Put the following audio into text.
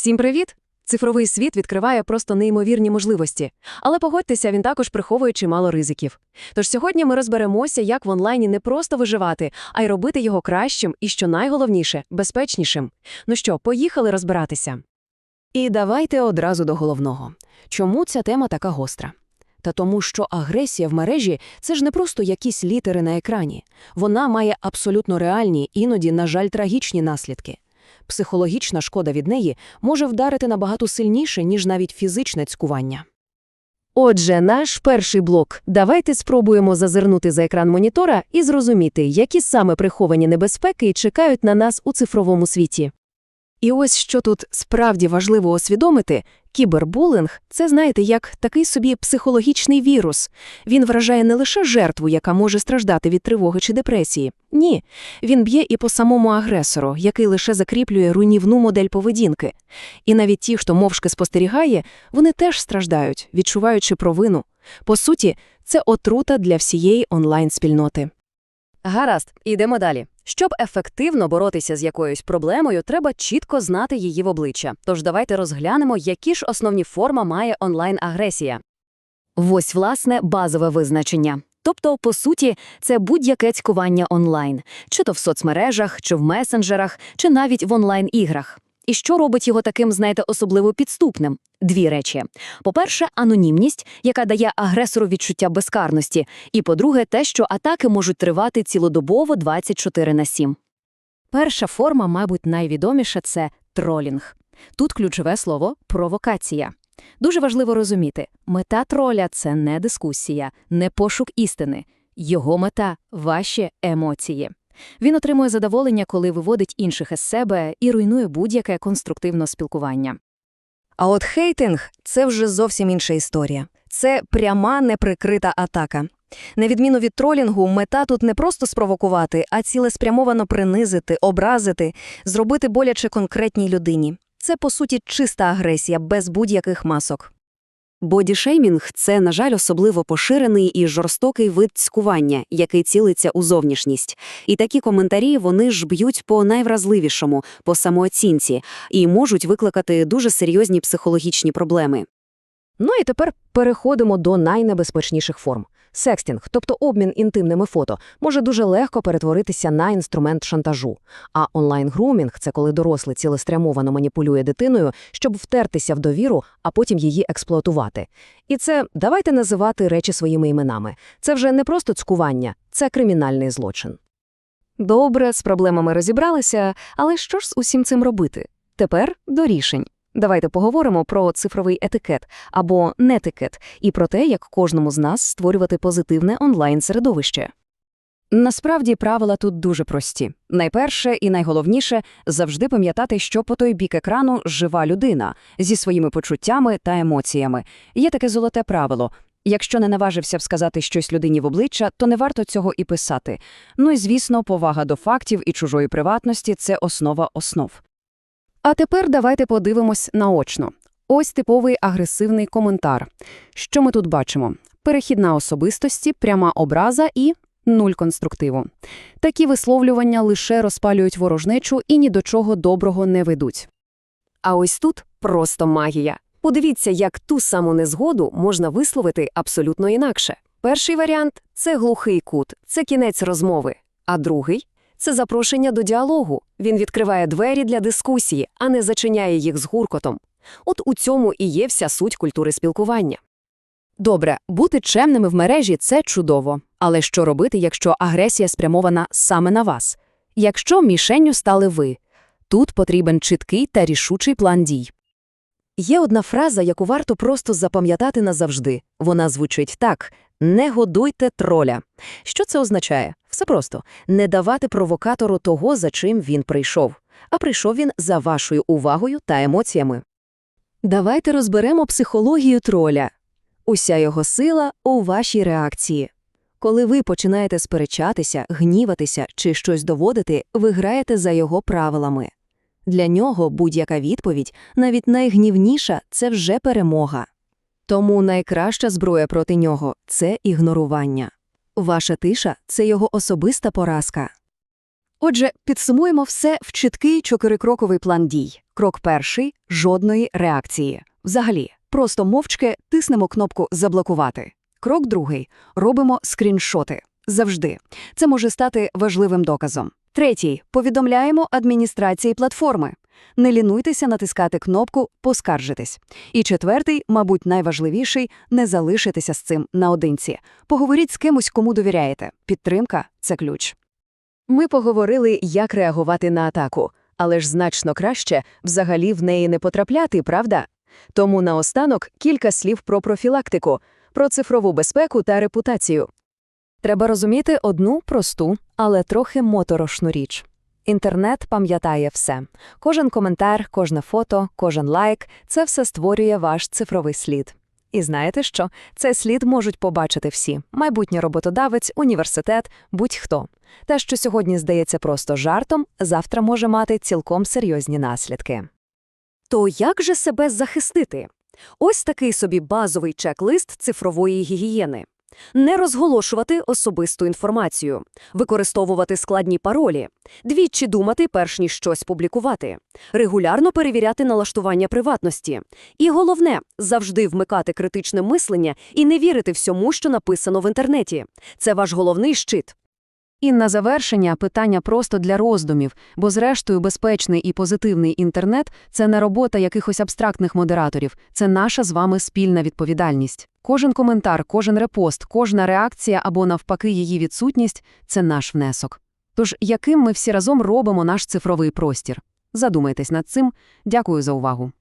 Всім привіт! Цифровий світ відкриває просто неймовірні можливості, але погодьтеся, він також приховує чимало ризиків. Тож сьогодні ми розберемося, як в онлайні не просто виживати, а й робити його кращим і, що найголовніше, безпечнішим. Ну що, поїхали розбиратися. І давайте одразу до головного. Чому ця тема така гостра? Та тому, що агресія в мережі це ж не просто якісь літери на екрані. Вона має абсолютно реальні, іноді, на жаль, трагічні наслідки. Психологічна шкода від неї може вдарити набагато сильніше, ніж навіть фізичне цькування. Отже, наш перший блок. Давайте спробуємо зазирнути за екран монітора і зрозуміти, які саме приховані небезпеки чекають на нас у цифровому світі. І ось що тут справді важливо усвідомити – кібербулінг – це, знаєте, як такий собі психологічний вірус. Він вражає не лише жертву, яка може страждати від тривоги чи депресії. Ні, він б'є і по самому агресору, який лише закріплює руйнівну модель поведінки. І навіть ті, хто мовчки спостерігає, вони теж страждають, відчуваючи провину. По суті, це отрута для всієї онлайн-спільноти. Гаразд, ідемо далі. Щоб ефективно боротися з якоюсь проблемою, треба чітко знати її в обличчя. Тож давайте розглянемо, які ж основні форми має онлайн-агресія. Ось, власне, базове визначення. Тобто, по суті, це будь-яке цькування онлайн, чи то в соцмережах, чи в месенджерах, чи навіть в онлайн-іграх. І що робить його таким, знаєте, особливо підступним? Дві речі. По-перше, анонімність, яка дає агресору відчуття безкарності. І по-друге, те, що атаки можуть тривати цілодобово 24 на 7. Перша форма, мабуть, найвідоміша – це тролінг. Тут ключове слово – провокація. Дуже важливо розуміти, мета троля – це не дискусія, не пошук істини. Його мета – ваші емоції. Він отримує задоволення, коли виводить інших із себе і руйнує будь-яке конструктивне спілкування. А от хейтинг – це вже зовсім інша історія. Це пряма неприкрита атака. На відміну від тролінгу, мета тут не просто спровокувати, а цілеспрямовано принизити, образити, зробити боляче конкретній людині. Це, по суті, чиста агресія, без будь-яких масок. Бодішеймінг – це, на жаль, особливо поширений і жорстокий вид цькування, який цілиться у зовнішність. І такі коментарі вони ж б'ють по найвразливішому, по самооцінці, і можуть викликати дуже серйозні психологічні проблеми. Ну і тепер переходимо до найнебезпечніших форм. Секстінг, тобто обмін інтимними фото, може дуже легко перетворитися на інструмент шантажу. А онлайн-грумінг – це коли дорослий цілеспрямовано маніпулює дитиною, щоб втертися в довіру, а потім її експлуатувати. І це давайте називати речі своїми іменами. Це вже не просто цькування, це кримінальний злочин. Добре, з проблемами розібралися, але що ж з усім цим робити? Тепер до рішень. Давайте поговоримо про цифровий етикет або нетикет і про те, як кожному з нас створювати позитивне онлайн-середовище. Насправді правила тут дуже прості. Найперше і найголовніше – завжди пам'ятати, що по той бік екрану жива людина зі своїми почуттями та емоціями. Є таке золоте правило. Якщо не наважився б сказати щось людині в обличчя, то не варто цього і писати. Ну і, звісно, повага до фактів і чужої приватності – це основа основ. А тепер давайте подивимось наочно. Ось типовий агресивний коментар. Що ми тут бачимо? Перехідна особистості, пряма образа і нуль конструктиву. Такі висловлювання лише розпалюють ворожнечу і ні до чого доброго не ведуть. А ось тут просто магія. Подивіться, як ту саму незгоду можна висловити абсолютно інакше. Перший варіант це глухий кут, це кінець розмови. А другий це запрошення до діалогу. Він відкриває двері для дискусії, а не зачиняє їх з гуркотом. От у цьому і є вся суть культури спілкування. Добре, бути чемними в мережі це чудово. Але що робити, якщо агресія спрямована саме на вас? Якщо мішенню стали ви, тут потрібен чіткий та рішучий план дій. Є одна фраза, яку варто просто запам'ятати назавжди. Вона звучить так: не годуйте троля. Що це означає? Все просто не давати провокатору того, за чим він прийшов. А прийшов він за вашою увагою та емоціями. Давайте розберемо психологію троля. Уся його сила у вашій реакції. Коли ви починаєте сперечатися, гніватися чи щось доводити, ви граєте за його правилами. Для нього будь-яка відповідь, навіть найгнівніша, це вже перемога. Тому найкраща зброя проти нього це ігнорування. Ваша тиша це його особиста поразка. Отже, підсумуємо все в чіткий чотирикроковий план дій. Крок перший – жодної реакції. Взагалі, просто мовчки тиснемо кнопку «Заблокувати». Крок другий – робимо скріншоти. Завжди. Це може стати важливим доказом. Третій – повідомляємо адміністрації платформи. Не лінуйтеся натискати кнопку «Поскаржитись». І четвертий, мабуть, найважливіший – не залишитися з цим наодинці. Поговоріть з кимось, кому довіряєте. Підтримка – це ключ. Ми поговорили, як реагувати на атаку, але ж значно краще взагалі в неї не потрапляти, правда? Тому наостанок кілька слів про профілактику, про цифрову безпеку та репутацію. Треба розуміти одну просту, але трохи моторошну річ. Інтернет пам'ятає все. Кожен коментар, кожне фото, кожен лайк – це все створює ваш цифровий слід. І знаєте що? Цей слід можуть побачити всі – майбутній роботодавець, університет, будь-хто. Те, що сьогодні здається просто жартом, завтра може мати цілком серйозні наслідки. То як же себе захистити? Ось такий собі базовий чек-лист цифрової гігієни. Не розголошувати особисту інформацію, використовувати складні паролі, двічі думати, перш ніж щось публікувати, регулярно перевіряти налаштування приватності. І головне – завжди вмикати критичне мислення і не вірити всьому, що написано в інтернеті. Це ваш головний щит. І на завершення питання просто для роздумів, бо зрештою безпечний і позитивний інтернет – це не робота якихось абстрактних модераторів, це наша з вами спільна відповідальність. Кожен коментар, кожен репост, кожна реакція або навпаки її відсутність – це наш внесок. Тож яким ми всі разом робимо наш цифровий простір? Задумайтесь над цим. Дякую за увагу.